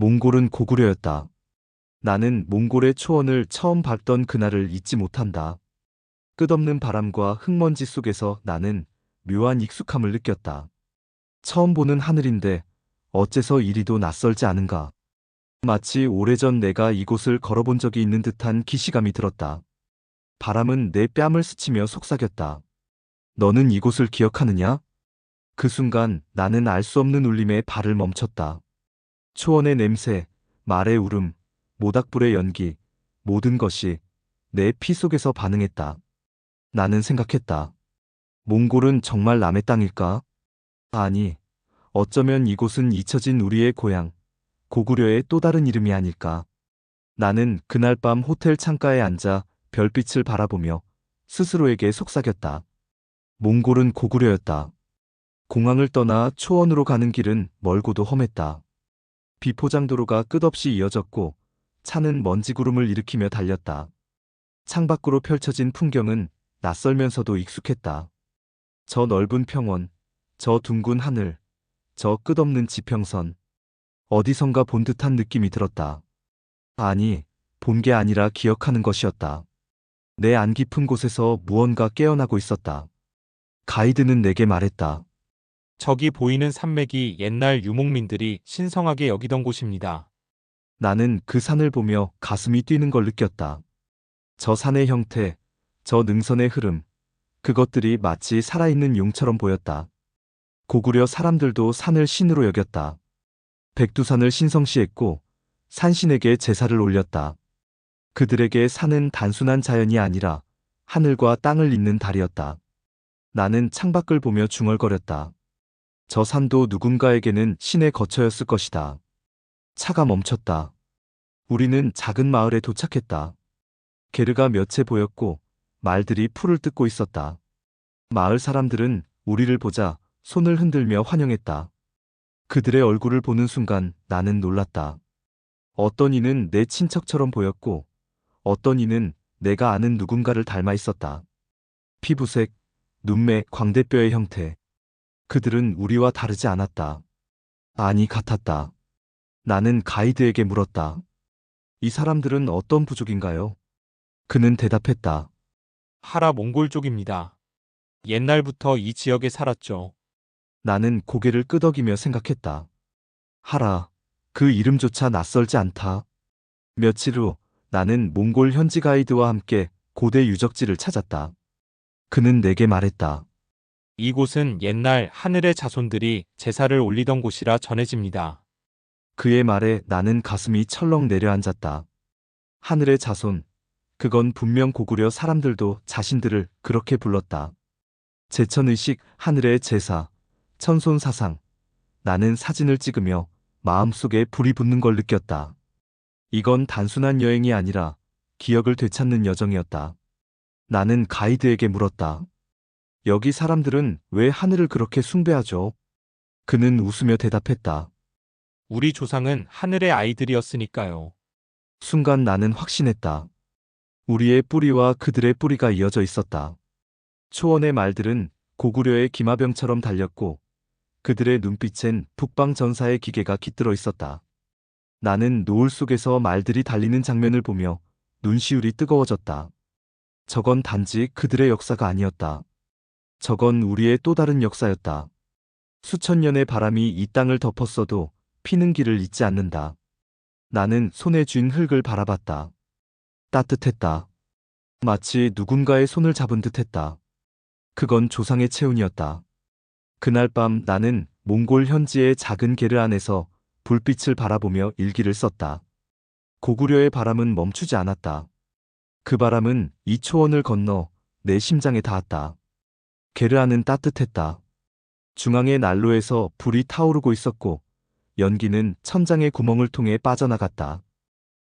몽골은 고구려였다. 나는 몽골의 초원을 처음 밟던 그날을 잊지 못한다. 끝없는 바람과 흙먼지 속에서 나는 묘한 익숙함을 느꼈다. 처음 보는 하늘인데 어째서 이리도 낯설지 않은가. 마치 오래전 내가 이곳을 걸어본 적이 있는 듯한 기시감이 들었다. 바람은 내 뺨을 스치며 속삭였다. 너는 이곳을 기억하느냐? 그 순간 나는 알 수 없는 울림에 발을 멈췄다. 초원의 냄새, 말의 울음, 모닥불의 연기, 모든 것이 내 피 속에서 반응했다. 나는 생각했다. 몽골은 정말 남의 땅일까? 아니, 어쩌면 이곳은 잊혀진 우리의 고향, 고구려의 또 다른 이름이 아닐까. 나는 그날 밤 호텔 창가에 앉아 별빛을 바라보며 스스로에게 속삭였다. 몽골은 고구려였다. 공항을 떠나 초원으로 가는 길은 멀고도 험했다. 비포장도로가 끝없이 이어졌고 차는 먼지구름을 일으키며 달렸다. 창밖으로 펼쳐진 풍경은 낯설면서도 익숙했다. 저 넓은 평원, 저 둥근 하늘, 저 끝없는 지평선. 어디선가 본 듯한 느낌이 들었다. 아니, 본 게 아니라 기억하는 것이었다. 내 안 깊은 곳에서 무언가 깨어나고 있었다. 가이드는 내게 말했다. 저기 보이는 산맥이 옛날 유목민들이 신성하게 여기던 곳입니다. 나는 그 산을 보며 가슴이 뛰는 걸 느꼈다. 저 산의 형태, 저 능선의 흐름, 그것들이 마치 살아있는 용처럼 보였다. 고구려 사람들도 산을 신으로 여겼다. 백두산을 신성시했고 산신에게 제사를 올렸다. 그들에게 산은 단순한 자연이 아니라 하늘과 땅을 잇는 달이었다. 나는 창밖을 보며 중얼거렸다. 저 산도 누군가에게는 신의 거처였을 것이다. 차가 멈췄다. 우리는 작은 마을에 도착했다. 게르가 몇 채 보였고 말들이 풀을 뜯고 있었다. 마을 사람들은 우리를 보자 손을 흔들며 환영했다. 그들의 얼굴을 보는 순간 나는 놀랐다. 어떤 이는 내 친척처럼 보였고 어떤 이는 내가 아는 누군가를 닮아 있었다. 피부색, 눈매, 광대뼈의 형태. 그들은 우리와 다르지 않았다. 아니, 같았다. 나는 가이드에게 물었다. 이 사람들은 어떤 부족인가요? 그는 대답했다. 하라 몽골 쪽입니다. 옛날부터 이 지역에 살았죠. 나는 고개를 끄덕이며 생각했다. 하라, 그 이름조차 낯설지 않다. 며칠 후 나는 몽골 현지 가이드와 함께 고대 유적지를 찾았다. 그는 내게 말했다. 이곳은 옛날 하늘의 자손들이 제사를 올리던 곳이라 전해집니다. 그의 말에 나는 가슴이 철렁 내려앉았다. 하늘의 자손, 그건 분명 고구려 사람들도 자신들을 그렇게 불렀다. 제천의식, 하늘의 제사, 천손사상. 나는 사진을 찍으며 마음속에 불이 붙는 걸 느꼈다. 이건 단순한 여행이 아니라 기억을 되찾는 여정이었다. 나는 가이드에게 물었다. 여기 사람들은 왜 하늘을 그렇게 숭배하죠? 그는 웃으며 대답했다. 우리 조상은 하늘의 아이들이었으니까요. 순간 나는 확신했다. 우리의 뿌리와 그들의 뿌리가 이어져 있었다. 초원의 말들은 고구려의 기마병처럼 달렸고 그들의 눈빛엔 북방 전사의 기계가 깃들어 있었다. 나는 노을 속에서 말들이 달리는 장면을 보며 눈시울이 뜨거워졌다. 저건 단지 그들의 역사가 아니었다. 저건 우리의 또 다른 역사였다. 수천 년의 바람이 이 땅을 덮었어도 피는 길을 잊지 않는다. 나는 손에 쥔 흙을 바라봤다. 따뜻했다. 마치 누군가의 손을 잡은 듯했다. 그건 조상의 체온이었다. 그날 밤 나는 몽골 현지의 작은 게르 안에서 불빛을 바라보며 일기를 썼다. 고구려의 바람은 멈추지 않았다. 그 바람은 이 초원을 건너 내 심장에 닿았다. 게르안은 따뜻했다. 중앙의 난로에서 불이 타오르고 있었고 연기는 천장의 구멍을 통해 빠져나갔다.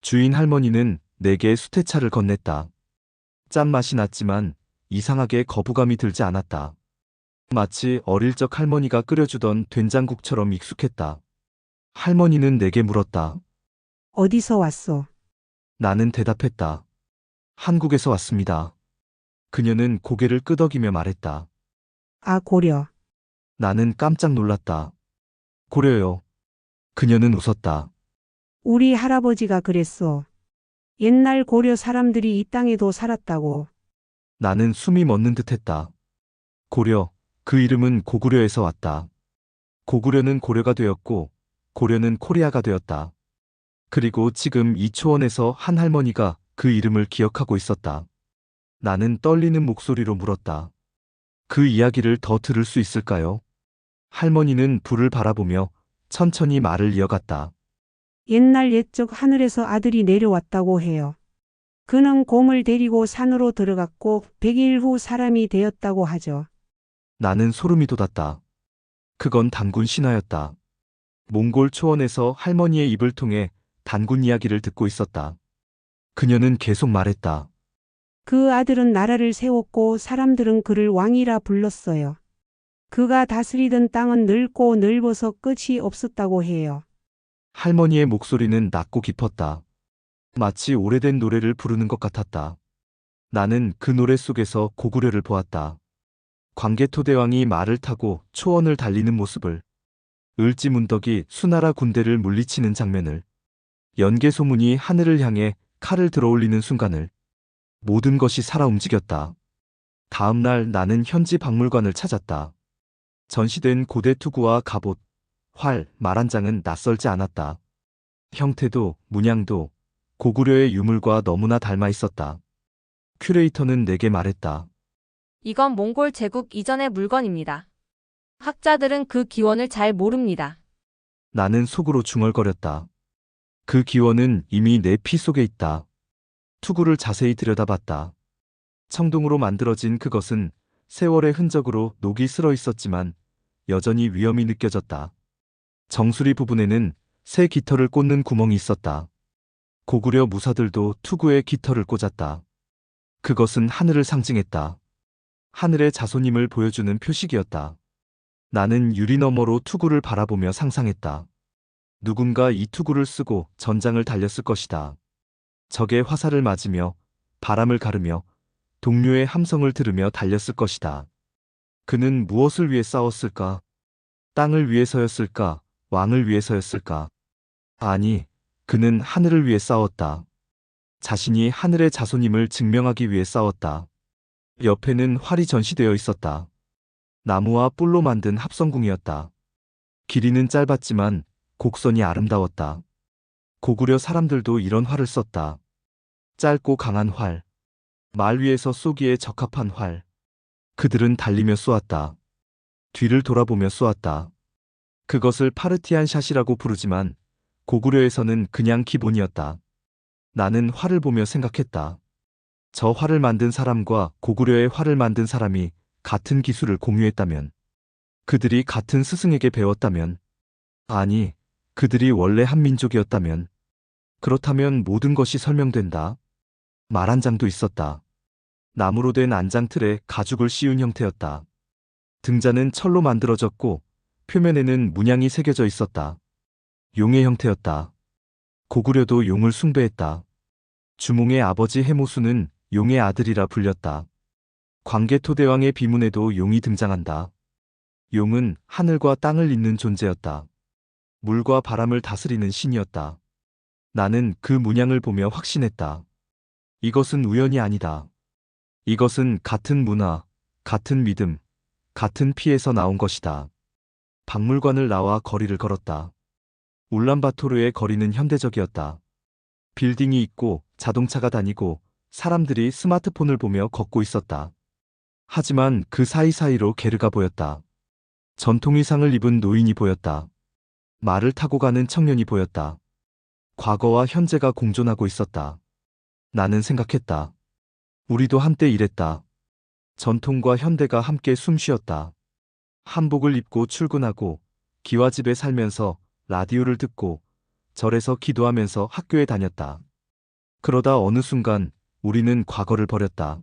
주인 할머니는 내게 수태차를 건넸다. 짠맛이 났지만 이상하게 거부감이 들지 않았다. 마치 어릴 적 할머니가 끓여주던 된장국처럼 익숙했다. 할머니는 내게 물었다. 어디서 왔소? 나는 대답했다. 한국에서 왔습니다. 그녀는 고개를 끄덕이며 말했다. 아, 고려. 나는 깜짝 놀랐다. 고려요. 그녀는 웃었다. 우리 할아버지가 그랬어. 옛날 고려 사람들이 이 땅에도 살았다고. 나는 숨이 멎는 듯 했다. 고려, 그 이름은 고구려에서 왔다. 고구려는 고려가 되었고, 고려는 코리아가 되었다. 그리고 지금 이 초원에서 한 할머니가 그 이름을 기억하고 있었다. 나는 떨리는 목소리로 물었다. 그 이야기를 더 들을 수 있을까요? 할머니는 불을 바라보며 천천히 말을 이어갔다. 옛날 옛적 하늘에서 아들이 내려왔다고 해요. 그는 곰을 데리고 산으로 들어갔고 100일 후 사람이 되었다고 하죠. 나는 소름이 돋았다. 그건 단군 신화였다. 몽골 초원에서 할머니의 입을 통해 단군 이야기를 듣고 있었다. 그녀는 계속 말했다. 그 아들은 나라를 세웠고 사람들은 그를 왕이라 불렀어요. 그가 다스리던 땅은 넓고 넓어서 끝이 없었다고 해요. 할머니의 목소리는 낮고 깊었다. 마치 오래된 노래를 부르는 것 같았다. 나는 그 노래 속에서 고구려를 보았다. 광개토대왕이 말을 타고 초원을 달리는 모습을, 을지문덕이 수나라 군대를 물리치는 장면을, 연개소문이 하늘을 향해 칼을 들어올리는 순간을, 모든 것이 살아 움직였다. 다음 날 나는 현지 박물관을 찾았다. 전시된 고대 투구와 갑옷, 활, 말 한 장은 낯설지 않았다. 형태도 문양도 고구려의 유물과 너무나 닮아 있었다. 큐레이터는 내게 말했다. 이건 몽골 제국 이전의 물건입니다. 학자들은 그 기원을 잘 모릅니다. 나는 속으로 중얼거렸다. 그 기원은 이미 내 피 속에 있다. 투구를 자세히 들여다봤다. 청동으로 만들어진 그것은 세월의 흔적으로 녹이 슬어 있었지만 여전히 위험이 느껴졌다. 정수리 부분에는 새 깃털을 꽂는 구멍이 있었다. 고구려 무사들도 투구에 깃털을 꽂았다. 그것은 하늘을 상징했다. 하늘의 자손임을 보여주는 표식이었다. 나는 유리 너머로 투구를 바라보며 상상했다. 누군가 이 투구를 쓰고 전장을 달렸을 것이다. 적의 화살을 맞으며 바람을 가르며 동료의 함성을 들으며 달렸을 것이다. 그는 무엇을 위해 싸웠을까? 땅을 위해서였을까? 왕을 위해서였을까? 아니, 그는 하늘을 위해 싸웠다. 자신이 하늘의 자손임을 증명하기 위해 싸웠다. 옆에는 활이 전시되어 있었다. 나무와 뿔로 만든 합성궁이었다. 길이는 짧았지만 곡선이 아름다웠다. 고구려 사람들도 이런 활을 썼다. 짧고 강한 활. 말 위에서 쏘기에 적합한 활. 그들은 달리며 쏘았다. 뒤를 돌아보며 쏘았다. 그것을 파르티안 샷이라고 부르지만 고구려에서는 그냥 기본이었다. 나는 활을 보며 생각했다. 저 활을 만든 사람과 고구려의 활을 만든 사람이 같은 기술을 공유했다면, 그들이 같은 스승에게 배웠다면, 아니, 그들이 원래 한 민족이었다면, 그렇다면 모든 것이 설명된다. 말한 장도 있었다. 나무로 된 안장 틀에 가죽을 씌운 형태였다. 등자는 철로 만들어졌고, 표면에는 문양이 새겨져 있었다. 용의 형태였다. 고구려도 용을 숭배했다. 주몽의 아버지 해모수는 용의 아들이라 불렸다. 광개토대왕의 비문에도 용이 등장한다. 용은 하늘과 땅을 잇는 존재였다. 물과 바람을 다스리는 신이었다. 나는 그 문양을 보며 확신했다. 이것은 우연이 아니다. 이것은 같은 문화, 같은 믿음, 같은 피에서 나온 것이다. 박물관을 나와 거리를 걸었다. 울란바토르의 거리는 현대적이었다. 빌딩이 있고 자동차가 다니고 사람들이 스마트폰을 보며 걷고 있었다. 하지만 그 사이사이로 게르가 보였다. 전통 의상을 입은 노인이 보였다. 말을 타고 가는 청년이 보였다. 과거와 현재가 공존하고 있었다. 나는 생각했다. 우리도 한때 이랬다. 전통과 현대가 함께 숨 쉬었다. 한복을 입고 출근하고 기와집에 살면서 라디오를 듣고 절에서 기도하면서 학교에 다녔다. 그러다 어느 순간 우리는 과거를 버렸다.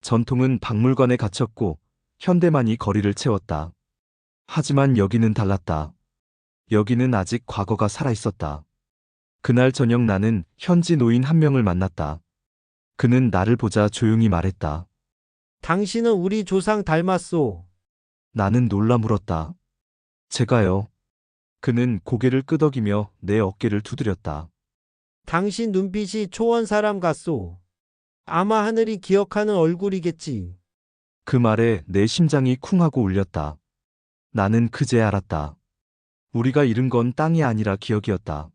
전통은 박물관에 갇혔고 현대만이 거리를 채웠다. 하지만 여기는 달랐다. 여기는 아직 과거가 살아있었다. 그날 저녁 나는 현지 노인 한 명을 만났다. 그는 나를 보자 조용히 말했다. 당신은 우리 조상 닮았소. 나는 놀라 물었다. 제가요. 그는 고개를 끄덕이며 내 어깨를 두드렸다. 당신 눈빛이 초원 사람 같소. 아마 하늘이 기억하는 얼굴이겠지. 그 말에 내 심장이 쿵 하고 울렸다. 나는 그제 알았다. 우리가 잃은 건 땅이 아니라 기억이었다.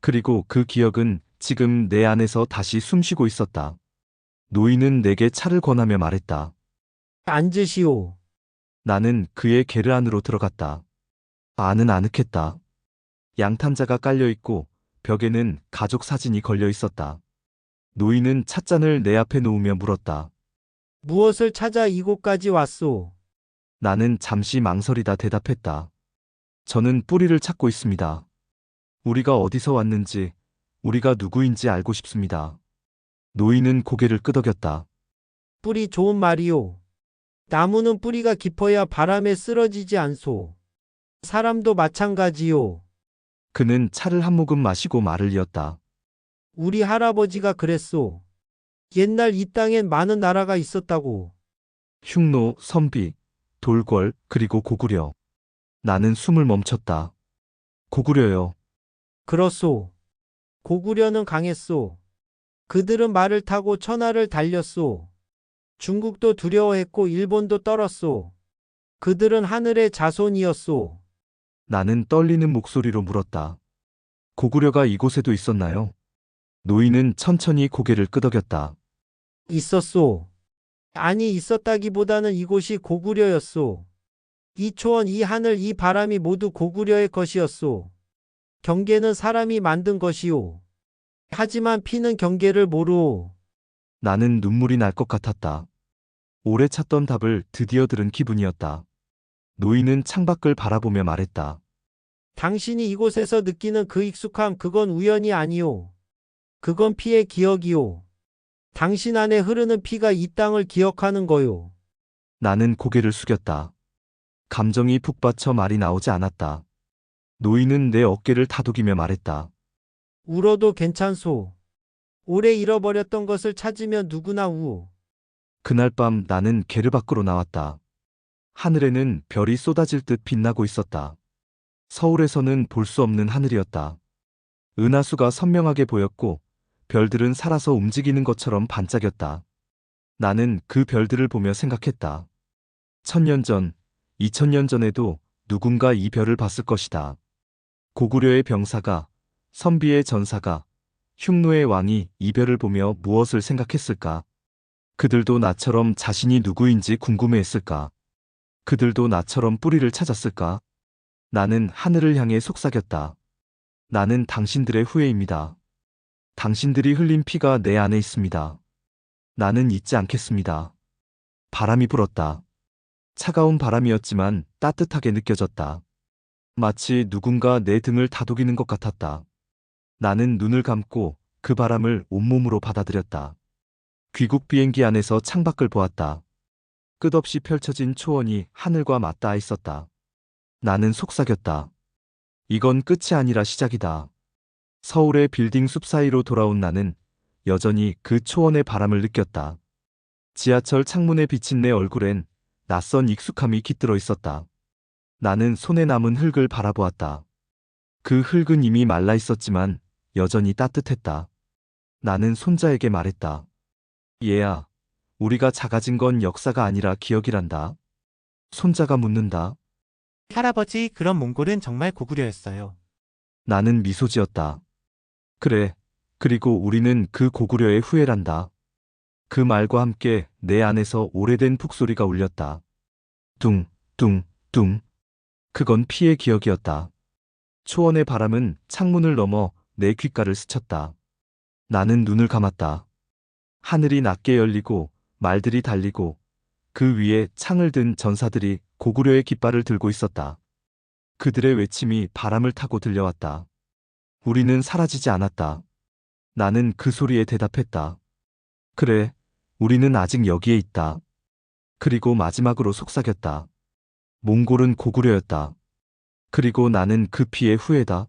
그리고 그 기억은 지금 내 안에서 다시 숨쉬고 있었다. 노인은 내게 차를 권하며 말했다. 앉으시오. 나는 그의 게르 안으로 들어갔다. 안은 아늑했다. 양탄자가 깔려 있고 벽에는 가족 사진이 걸려 있었다. 노인은 찻잔을 내 앞에 놓으며 물었다. 무엇을 찾아 이곳까지 왔소? 나는 잠시 망설이다 대답했다. 저는 뿌리를 찾고 있습니다. 우리가 어디서 왔는지, 우리가 누구인지 알고 싶습니다. 노인은 고개를 끄덕였다. 뿌리 좋은 말이오. 나무는 뿌리가 깊어야 바람에 쓰러지지 않소. 사람도 마찬가지요. 그는 차를 한 모금 마시고 말을 이었다. 우리 할아버지가 그랬소. 옛날 이 땅엔 많은 나라가 있었다고. 흉노, 선비, 돌궐, 그리고 고구려. 나는 숨을 멈췄다. 고구려요. 그렇소. 고구려는 강했소. 그들은 말을 타고 천하를 달렸소. 중국도 두려워했고 일본도 떨었소. 그들은 하늘의 자손이었소. 나는 떨리는 목소리로 물었다. 고구려가 이곳에도 있었나요? 노인은 천천히 고개를 끄덕였다. 있었소. 아니 있었다기보다는 이곳이 고구려였소. 이 초원, 이 하늘, 이 바람이 모두 고구려의 것이었소. 경계는 사람이 만든 것이오. 하지만 피는 경계를 모르오. 나는 눈물이 날 것 같았다. 오래 찾던 답을 드디어 들은 기분이었다. 노인은 창밖을 바라보며 말했다. 당신이 이곳에서 느끼는 그 익숙함, 그건 우연이 아니오. 그건 피의 기억이오. 당신 안에 흐르는 피가 이 땅을 기억하는 거요. 나는 고개를 숙였다. 감정이 북받쳐 말이 나오지 않았다. 노인은 내 어깨를 다독이며 말했다. 울어도 괜찮소. 오래 잃어버렸던 것을 찾으면 누구나 우. 그날 밤 나는 게르 밖으로 나왔다. 하늘에는 별이 쏟아질 듯 빛나고 있었다. 서울에서는 볼 수 없는 하늘이었다. 은하수가 선명하게 보였고 별들은 살아서 움직이는 것처럼 반짝였다. 나는 그 별들을 보며 생각했다. 천년 전, 이천년 전에도 누군가 이 별을 봤을 것이다. 고구려의 병사가, 선비의 전사가, 흉노의 왕이 이 별을 보며 무엇을 생각했을까? 그들도 나처럼 자신이 누구인지 궁금해했을까? 그들도 나처럼 뿌리를 찾았을까? 나는 하늘을 향해 속삭였다. 나는 당신들의 후예입니다. 당신들이 흘린 피가 내 안에 있습니다. 나는 잊지 않겠습니다. 바람이 불었다. 차가운 바람이었지만 따뜻하게 느껴졌다. 마치 누군가 내 등을 다독이는 것 같았다. 나는 눈을 감고 그 바람을 온몸으로 받아들였다. 귀국 비행기 안에서 창밖을 보았다. 끝없이 펼쳐진 초원이 하늘과 맞닿아 있었다. 나는 속삭였다. 이건 끝이 아니라 시작이다. 서울의 빌딩 숲 사이로 돌아온 나는 여전히 그 초원의 바람을 느꼈다. 지하철 창문에 비친 내 얼굴엔 낯선 익숙함이 깃들어 있었다. 나는 손에 남은 흙을 바라보았다. 그 흙은 이미 말라 있었지만 여전히 따뜻했다. 나는 손자에게 말했다. 얘야, 우리가 작아진 건 역사가 아니라 기억이란다. 손자가 묻는다. 할아버지, 그런 몽골은 정말 고구려였어요. 나는 미소 지었다. 그래. 그리고 우리는 그 고구려의 후예란다. 그 말과 함께 내 안에서 오래된 북소리가 울렸다. 둥, 둥, 둥. 그건 피의 기억이었다. 초원의 바람은 창문을 넘어 내 귓가를 스쳤다. 나는 눈을 감았다. 하늘이 낮게 열리고 말들이 달리고 그 위에 창을 든 전사들이 고구려의 깃발을 들고 있었다. 그들의 외침이 바람을 타고 들려왔다. 우리는 사라지지 않았다. 나는 그 소리에 대답했다. 그래, 우리는 아직 여기에 있다. 그리고 마지막으로 속삭였다. 몽골은 고구려였다. 그리고 나는 그 피의 후예다.